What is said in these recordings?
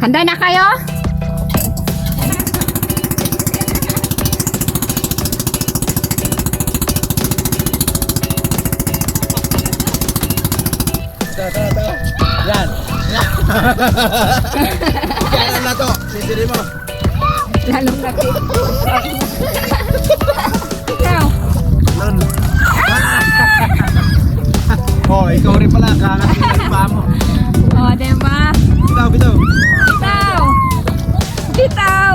Handa na kayo? Yan. Kailan na to? Sisiri mo. Lalong laki. Ikaw. Lon. oh, ikaw rin pala. Kakat mo. O, diba? Bitaw. Bitaw!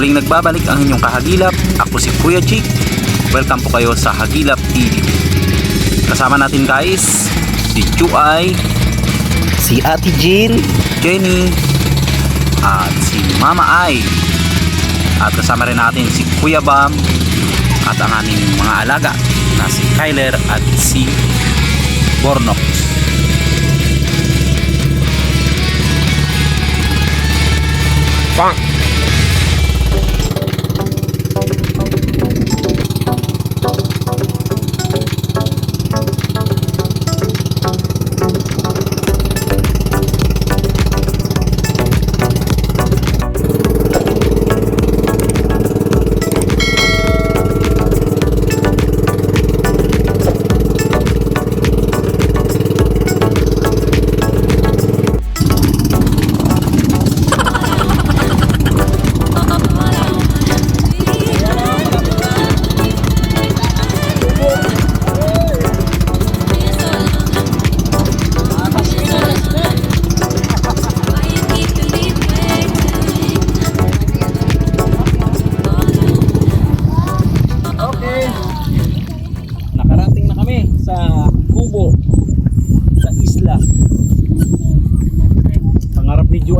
Muling nagbabalik ang inyong kahagilap. Ako si Kuya Chick. Welcome po kayo sa Hagilap TV. Kasama natin guys, si Chuay, Si Ate Jean. Jenny, at si Mama Ai. At kasama rin natin si Kuya Bam at ang aming mga alaga na si Kyler at si Bornox. Okay.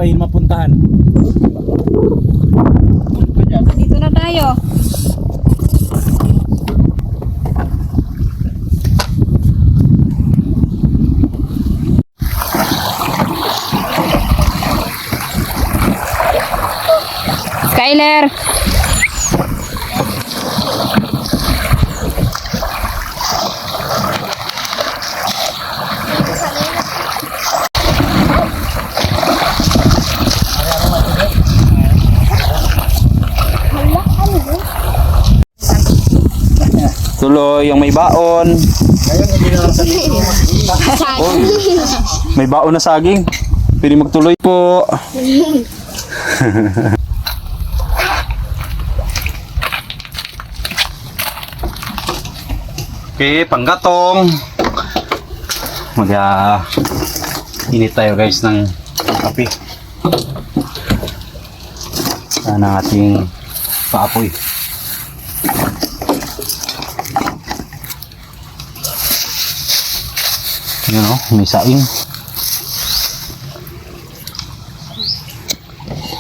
Ay mapuntahan. Dito na tayo. Skyler! Tuloy yung may baon. Oy, may baon na saging. Pwede magtuloy po. okay, panggatong. Mag ah, init tayo guys ng kape. Sana ating paapoy. Yun o, may saing.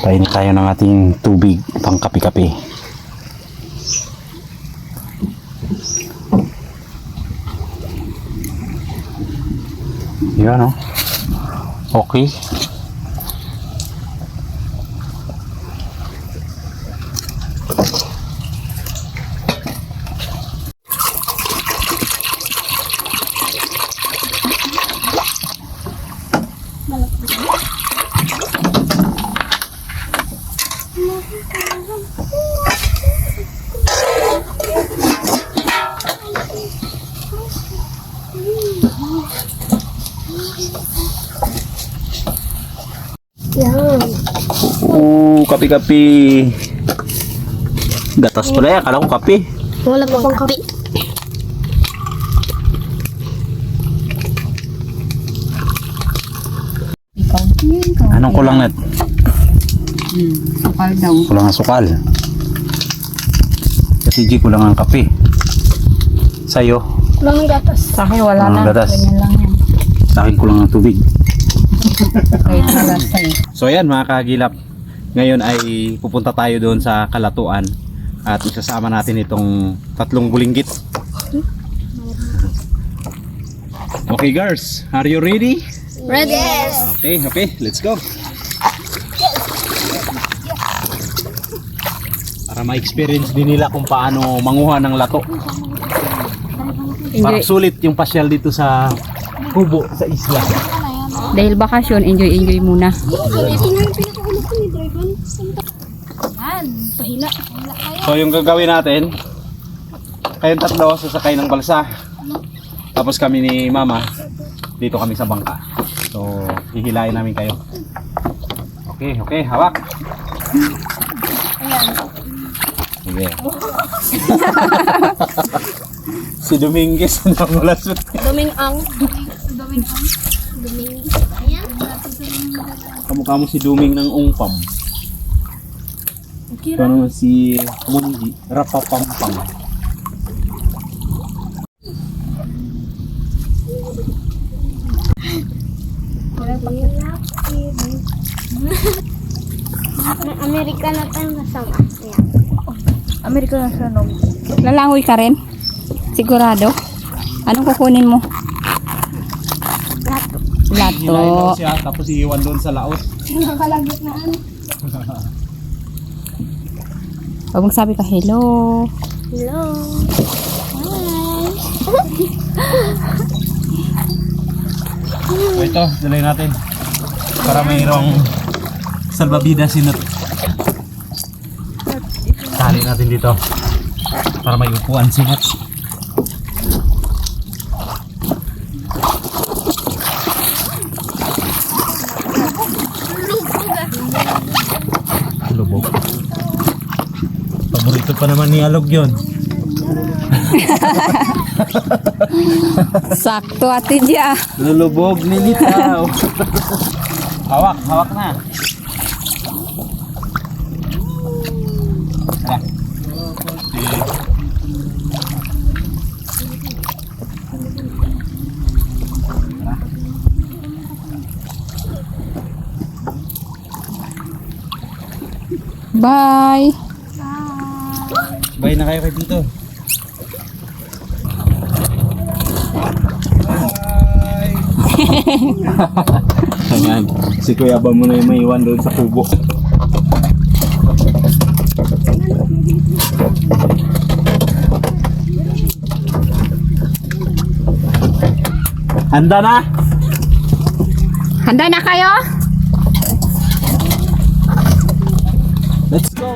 Painit tayo ng ating tubig pang kape-kape. Yan o. Okay. Oo, kape-kape. Gatas pala yan. Akala ko kape. Wala din. Ikaw. Anong kulang net? Hmm, sukal daw. Kulang ang sukal. Kasi G, kulang ang kape. Sa'yo, Wala nang gatas. Sa akin wala na. gatas. Ganyan lang yan. Sa akin ko lang ng tubig. So ayan mga kagilap. Ngayon ay pupunta tayo doon sa Kalatuan at isasama natin itong tatlong bulinggit. Okay girls, are you ready? Ready? Yes. Okay, okay, let's go. Para ma-experience din nila kung paano manguha ng lato. Para sulit yung pasyal dito sa kubo sa isla. Dahil bakasyon, enjoy, enjoy muna. So yung gagawin natin, kayong tatlo sasakay ng balsa. Tapos kami ni mama, dito kami sa bangka. So hihilain namin kayo. Okay, okay, hawak. Sige. si Dominguez na mulasot. Duming ang. Duming ang. Duming. Ayan. Kamukha mo si Duming ng Ungpam. Ito naman si Munji, Rapapampam. Amerika na tayo masama. Ayan. Amerika na siya, no? Lalangoy ka rin? Sigurado? Anong kukunin mo? Hilain daw siya, tapos iiwan doon sa laot. Nakalagit na ano. Huwag mong sabi ka, hello. Hello. Hi. So ito, dalay natin. Para mayroong salbabidas sinot. Tali natin dito. Para may upuan sinot. Naman ni Alog yon. Sakto, ate Dia. Lulubog ni Litaw. hawak, hawak na. Bye. Na kayo kay dito. Ayan, si Kuya ba mo na yung may iwan doon sa kubo. Handa na? Handa na kayo? Let's go!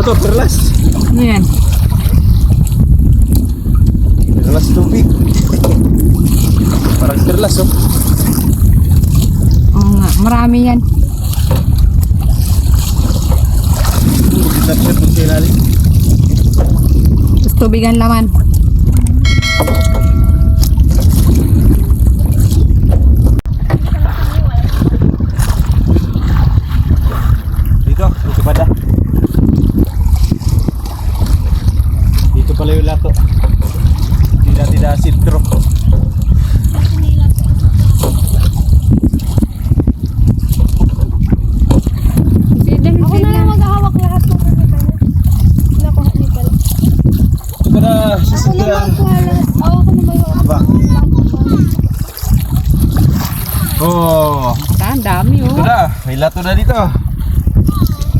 Ito to, perlas. Ano yan? Perlas tubig. Parang perlas oh. Oo nga, marami yan. Kita siya kung ilalim. Tapos tubigan laman. Dito, dito pa da. Dito pala yung lato. Tidak tidak sitro. Ako na lang maghahawak lahat ng kanita niya. Nakuha ni pala. Ito pa da, Ako na Oo, ako na maghahawak. Ba? Oh, ang dami ito oh. na. May lato na dito.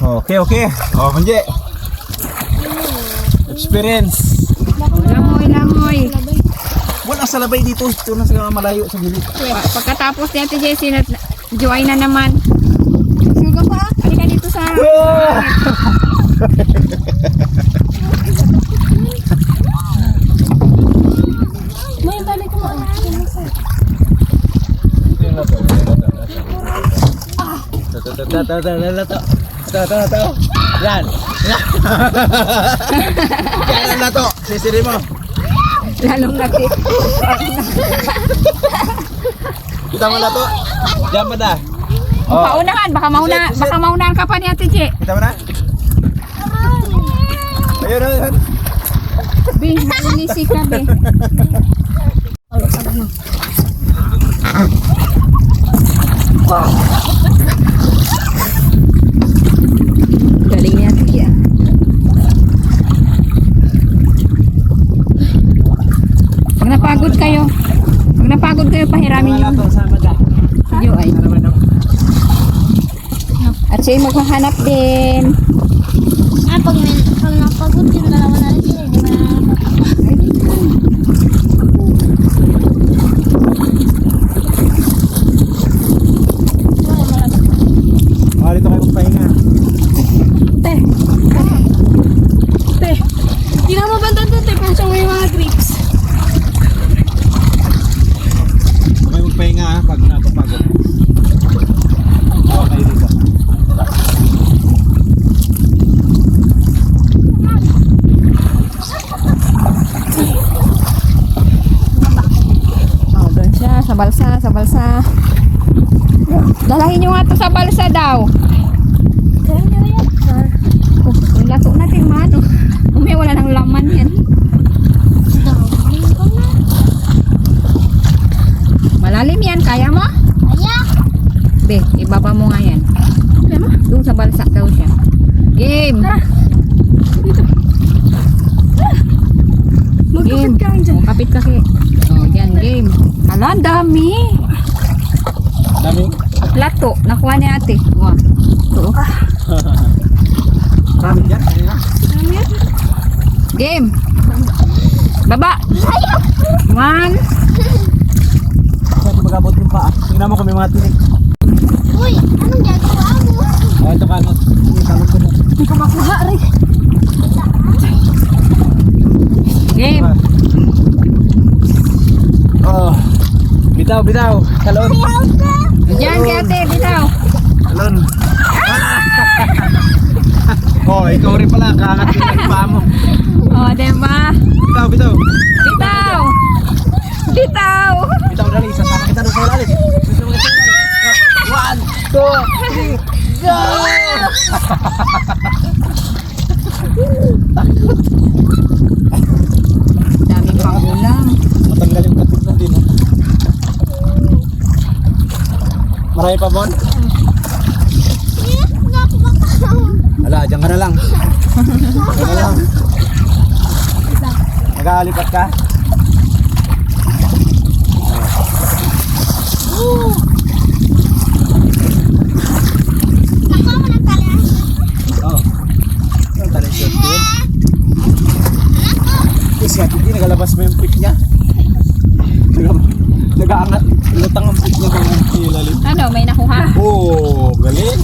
Okay, okay. Oh, Manje. Experience. Langoy. Wala sa labay dito. Ito na sa malayo sa gilid. Pa- Pagkatapos ni Ate Jessie, na, join na naman. Suga pa. Halika dito sa... May balik mo. Yan. Yan ang lato. Sisiri mo. Lalong laki. Kita mo lato. Diyan pa da. Oh, Paunahan, baka mauna, baka maunahan ka pa ni Ate Je. kita mo na. Ayun, ayun. Be, nalilisi ka, be. Galing ni Ate Je. ah. Pag napagod kayo, pag napagod kayo, pahiramin yung video ay. At siya maghahanap din. Ah, pag, pag napagod yung dalawa na rin sila, hindi na Oh, dito kayo magpahinga. Te. Te. Hindi na mabanda to, te. Kung siyang may mga grips. Dito kayo magpahinga ha, pag napapagod. Okay dito. Oh, doon siya, sa balsa, sa balsa. Dalahin nyo nga to sa balsa daw. Kaya nyo yan. Oh, yung lato natin, mano. Umay, wala nang laman yan. Dami ko na. Malalim yan, kaya mo? Kaya. Be, ibaba mo nga yan. Mo? Doon sa balsa daw siya. Game! Game! Magkapit ka dyan. Oh, kapit kasi. Oh, yan, game. Ala, ang dami. Dami. Lato, nakuha ni ate. Wow. Ito. oh. Marami dyan. Dami yan. Game! Baba! One, Saan magabot yung paa? Tingnan mo kung may mga tinik. Hindi ko makuha rin. game! Oh. Bitaw, bitaw. Talon. Diyan kay ate, bitaw. Talon. oh, ikaw rin pala. Kaangat yung nagpaa mo. Oh, diba? Bitaw, bitaw. Bitaw! Bitaw! Bitaw dali. Sasama kita doon sa. One, two, three, go! Daming pang ulam. Matanggal yung katit na din. Marami pa, Bon? Ala, dyan ka na lang. Dyan ka lang. Nag-aalipat ka? Oo. Ang tali siya din. Kasi ate di nagalabas mo yung pick niya. Nag- Nag-aangat. Lutang ang pick niya kung ilalim. Ano, may nakuha? Oh, galing.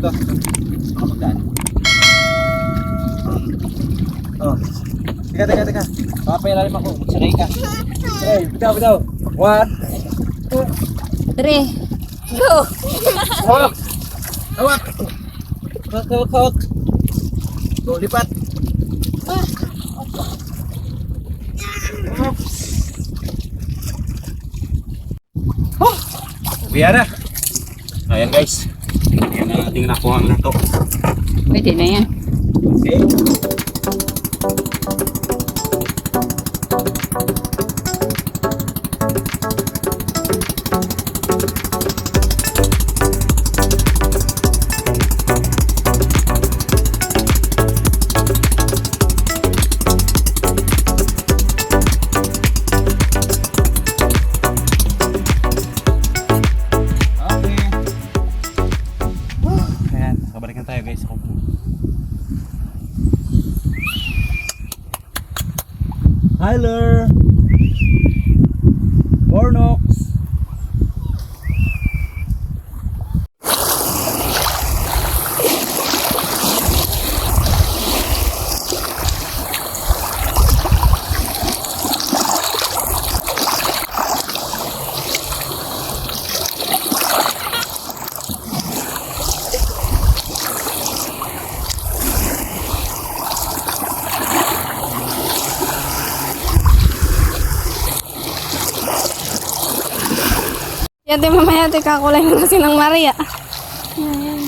to? Kan? Oh. Teka, teka, teka. Papailalim ako. Ka. Bitaw, bitaw. One, two, three, go! Hawak! Hawak! Hawak, hawak, lipat. Oh! Biara. Ayan guys. ating nakuha na to. Pwede na yan. Okay. Yan din mamaya, te, kakulay mo kasi ng Maria. Ayan.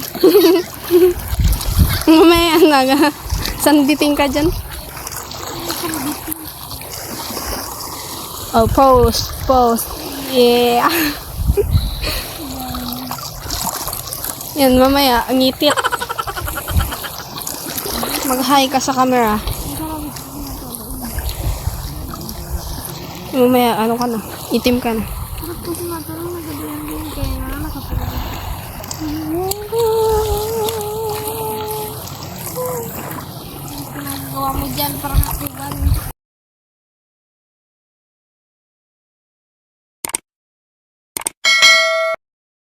mamaya, naga. Sanditing ka dyan. Oh, post, post. Yeah. Yan, mamaya, ang ngiti. Mag-hi ka sa camera. Mamaya, ano ka na? Itim ka na. Bakit kasi dyan parang ako